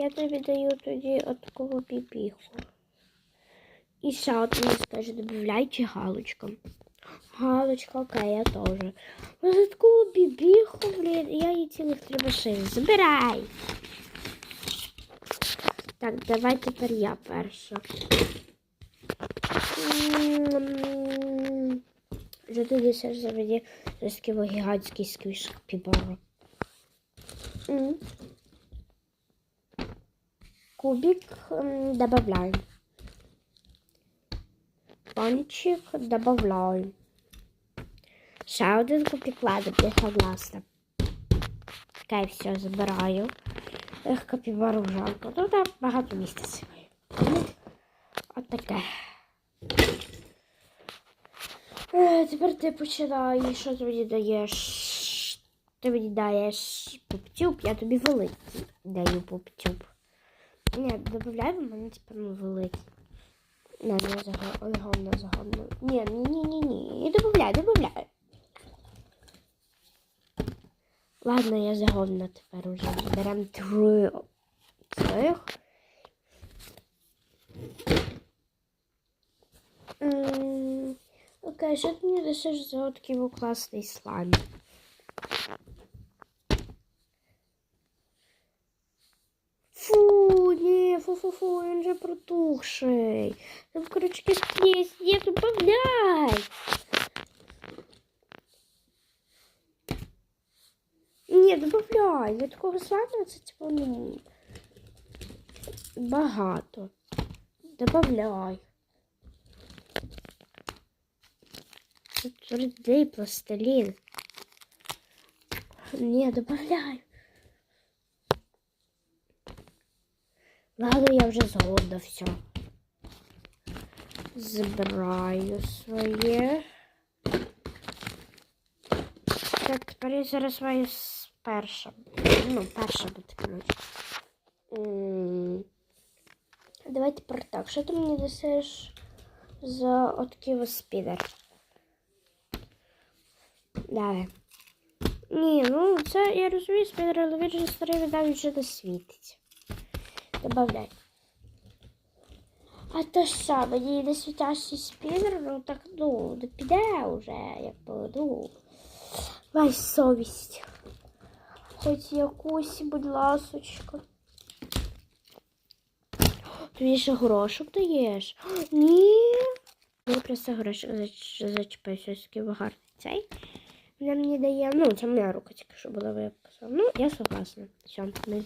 Я тобі даю тоді от такого піпіху. І ще от мені скаже, додай чи галочка. Галочка, окей, я теж. Ну за таку бібіху, блін, я її цілих три машини. Забирай! Так, давай тепер я перша. Вже ти несеш за мені такий гігантський сквіш капібара. Кубик добавляем. Пончик добавляем. Ще один кубик, ладно, я согласна. Окей, все, забираю. Ех, капібару жалко. Ну там багато місця симає. От таке. Е, тепер ти починаєш, що ти мені даєш? Ти мені даєш поптюб, я тобі великий даю поптюб. Ні, додай в мене тепер ну, великий. Не, не загодно, загодно. Ні, ні, ні, ні, ні. Добавляй, добавляй. Ладно, я загодна тепер уже. Берем три цих. Окей, що ти мені дасиш за такий класний слайм? Фу, ні, фу-фу-фу, він же протухший. Там, короче, есть, є, добавляй. Ні, добавляй. Для такого слайма це типу, ну, багато. Добавляй. Це твердий пластилін. Ні, добавляй. Ладно, я вже згодна все. Забираю своє. Так, тепер я зараз маю перша. Ну, перша буде. М, Давай тепер так. Що ти мені дасиш за отакий ось спідер? Давай. Ні, ну це я розумію спідер, але він же старий віддав вже не світить. Добавляй. А то що, мені не світящий спінер, ну так ну, не піде вже, якби, ну. Май совість. Хоч якусь, будь ласочка. Ти мені ще горошок даєш? Ні. Я просто горошок зач- зачепився, такий гарний цей. Вона мені дає, ну, це моя рука тільки що була виписана. Ну, я согласна. Все, не